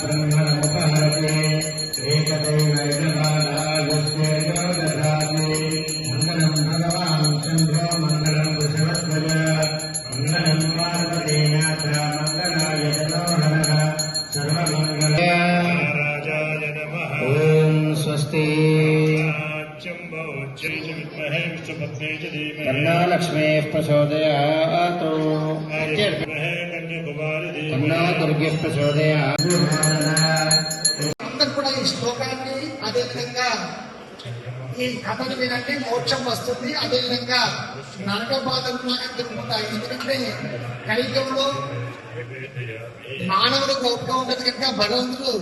ब्रह्मणमुपहरते एकदैवैकबालायुष्येन्द्रदधाते विद्महे विष्णुपत्ने च धीमहि तन्ना लक्ष्मीः प्रचोदयात् विद्महे कन्याकुमारी तन्ना धीमहि दुर्गः प्रचोदयात् అందరు కూడా ఈ శ్లోకాన్ని అదేవిధంగా ఈ కథను వినండి మోక్షం వస్తుంది అదేవిధంగా నరక బాధలు లాగా తిరుగుతాయి ఎందుకంటే కలియుగంలో మానవుడు గొప్పగా ఉండదు కనుక భగవంతుడు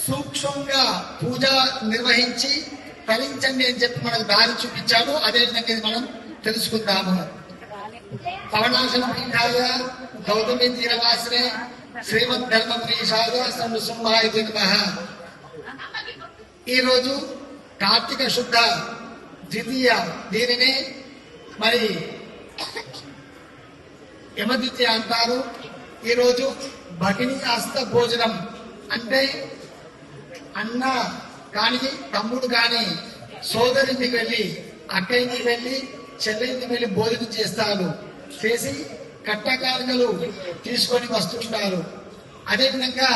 సూక్ష్మంగా పూజ నిర్వహించి ఫలించండి అని చెప్పి మనకు దారి చూపించాడు. అదే విధంగా మనం తెలుసుకుందాము. పవనాశన పీఠాయ గౌతమి తీరవాసనే శ్రీమద్ ధర్మపురీషాయ సంభాయ నమః. ఈరోజు కార్తీక శుద్ధ ద్వితీయ దీనిని మరి యమద్వితీయ అంటారు. ఈరోజు భగిని హస్త భోజనం అంటే అన్న కానీ తమ్ముడు కాని సోదరికి వెళ్ళి అక్క వెళ్ళి చెల్లి వెళ్ళి భోజనం చేస్తారు. చేసి కట్టకారికలు తీసుకొని వస్తుంటారు. అదేవిధంగా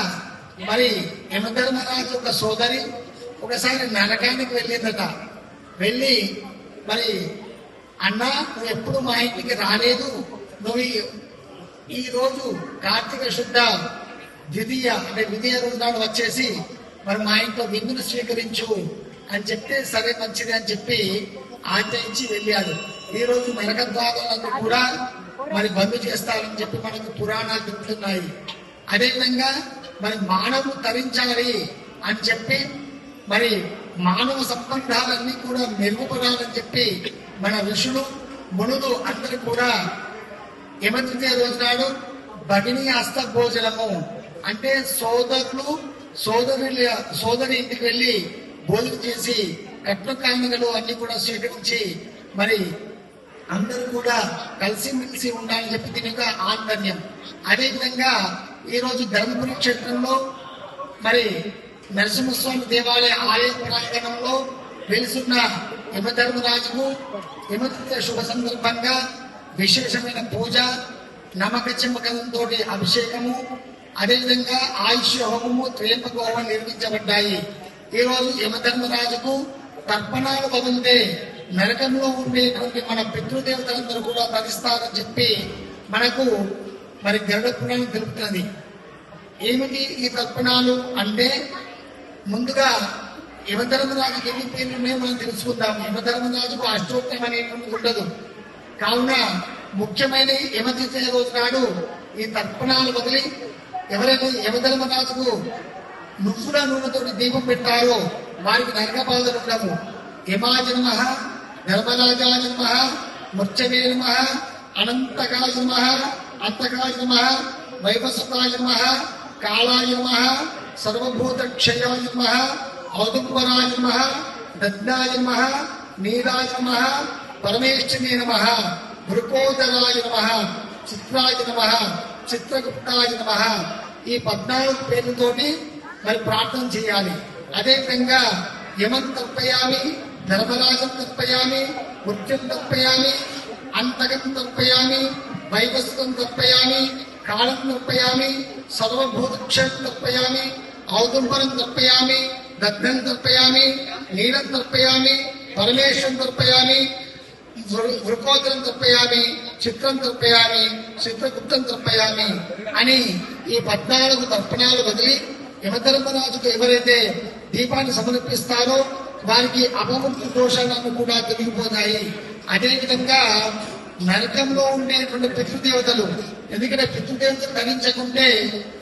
మరి యమధర్మరాజు ఒక సోదరి ఒకసారి నరకానికి వెళ్ళిందట. వెళ్ళి మరి అన్న నువ్వు ఎప్పుడు మా ఇంటికి రాలేదు. నువ్వు ఈరోజు కార్తీక శుద్ధ ద్వితీయ అంటే విధియ రోజు నాడు వచ్చేసి మరి మా ఇంట్లో విందును స్వీకరించు అని చెప్తే సరే మంచిది అని చెప్పి ఆచరించి వెళ్ళాడు. ఈ రోజు నరక కూడా మరి బంద్ చేస్తారని చెప్పి మనకు పురాణాలు చెప్తున్నాయి. అదేవిధంగా మరి మానవుడు తరించాలి అని చెప్పి మరి మానవ సంబంధాలన్నీ కూడా మెరుగుపడాలని చెప్పి మన ఋషులు మునులు అందరూ కూడా యమతృతీయ రోజు నాడు భగిని హస్త భోజనము అంటే సోదరులు సోదరుల సోదరి ఇంటికి వెళ్ళి భోజనం చేసి కట్న కానుకలు అన్ని కూడా స్వీకరించి మరి అందరూ కూడా కలిసిమెలిసి ఉండాలని చెప్పి దీని యొక్క ఆంతర్యం. అదేవిధంగా ఈరోజు ధర్మపురి క్షేత్రంలో మరి నరసింహస్వామి దేవాలయ ఆలయ ప్రాంగణంలో వెలుసున్న యమధర్మరాజుకు యమతృతీయ శుభ సందర్భంగా విశేషమైన పూజ నమ్మక చెమ్మకంతో అభిషేకము అదేవిధంగా ఆయుష్ హోమము త్రేంపక హోమం నిర్మించబడ్డాయి. ఈ రోజు యమధర్మరాజుకు తర్పణాలు వదిలితే నరకంలో ఉండేటువంటి మన పితృదేవతలందరూ కూడా భరిస్తారని చెప్పి మనకు మరి గరుడ పురాణం తెలుపుతున్నది ఏమిటి ఈ తర్పణాలు అంటే ముందుగా యమధర్మరాజుకి ఎన్ని పేర్లు ఉన్నాయో మనం తెలుసుకుందాం. యమధర్మరాజుకు అష్టోత్తరం అనేటువంటి ఉండదు. కావున ముఖ్యమైన యమతిథి రోజు నాడు ఈ తర్పణాలు వదిలి ఎవరైతే యమధర్మరాజుకు నువ్వుల నూనెతో దీపం పెట్టారో వారికి నరక ఉండము. ఉండవు యమాజ నమ ధర్మరాజాయ నమ ముచ్చవే నమ అనంతకాయ నమ అంతకాయ నమ వైవస్వతాయ నమ కాళాయ నమ సర్వభూత క్షయాయ ఔదుంబరాయ నమ నమ నీరాయ నమ పరమేశ్వరి నమ వృకోదరాయ నమ చిత్రాయ నమ చిత్రగుప్తాయ నమ ఈ పద్నాలుగు పేర్లతోటి మరి ప్రార్థన చేయాలి. అదేవిధంగా యమం తర్పయామి ధర్మరాజం తర్పయామి మృత్యుం తర్పయామి అంతగం తర్పయామి వైవస్వం తర్పయామి కాళం తర్పయామి సర్వభూతక్షం తర్పయామి ఔదుంబరం తర్పయామి దగ్ధం తర్పయామి నీలం తర్పయామి పరమేశ్వరం తర్పయామి వృకోదరం తర్పయామి చిత్రం తర్పయామి చిత్రగుప్తం తర్పయామి అని ఈ పద్నాలుగు తర్పణాలు వదిలి యమధర్మరాజుకు ఎవరైతే దీపాన్ని సమర్పిస్తారో వారికి అపముక్తి దోషాలను కూడా తొలగిపోతాయి. అదేవిధంగా నరకంలో ఉండేటువంటి పితృదేవతలు ఎందుకంటే పితృదేవతలు ధరించకుంటే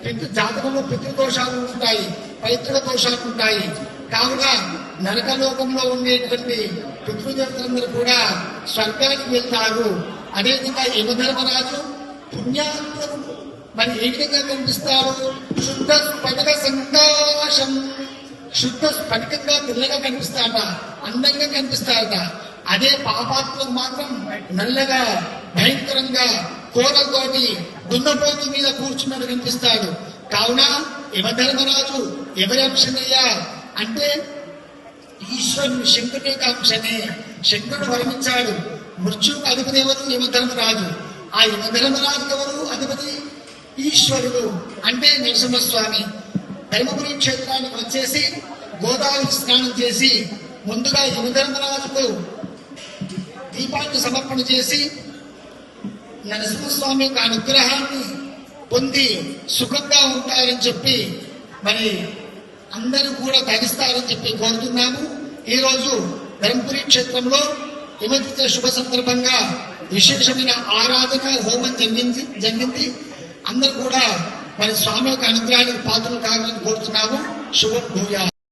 పితృ జాతకంలో పితృదోషాలు ఉంటాయి పైతృ దోషాలు ఉంటాయి. కావున నరకలోకంలో ఉండేటువంటి పితృదేవతలందరూ కూడా స్వర్గానికి వెళ్తారు. అదేవిధంగా యమధర్మరాజు పుణ్యాత్మకు మరి ఏ విధంగా కనిపిస్తారు? శుద్ధ స్ఫటిక సంకాశం. శుద్ధ స్ఫటికంగా తెల్లగా కనిపిస్తారట. అందంగా కనిపిస్తారట. అదే పాపాత్మకు మాత్రం నల్లగా భయంకరంగా తోడతోటి దున్నపోతు మీద కూర్చున్నట్టు కనిపిస్తాడు. కావున యమధర్మరాజు ఎవరి అంశమయ్యా అంటే ఈశ్వరుడు శంకుడే కాంక్షనే. శంకుడు వర్ణించాడు మృత్యుకు అధిపతి ఎవరు యమధర్మరాజు ఆ యమధర్మరాజు ఎవరు? అధిపతి ఈశ్వరుడు. అంటే నరసింహస్వామి. ధర్మపురి క్షేత్రానికి వచ్చేసి గోదావరి స్నానం చేసి ముందుగా యమధర్మరాజుకు దీపాన్ని సమర్పణ చేసి నరసింహస్వామి యొక్క అనుగ్రహాన్ని పొంది సుఖంగా ఉంటారని చెప్పి మరి అందరూ కూడా తరిస్తారని చెప్పి కోరుతున్నాము. ఈ రోజు ధర్మపురి క్షేత్రంలో హిమతిథ శుభ సందర్భంగా విశేషమైన ఆరాధన హోమం జరిగింది జరిగింది. అందరూ కూడా మరి స్వామి యొక్క అనుగ్రహానికి పాత్రలు కావాలని కోరుతున్నాము. శుభం భూయా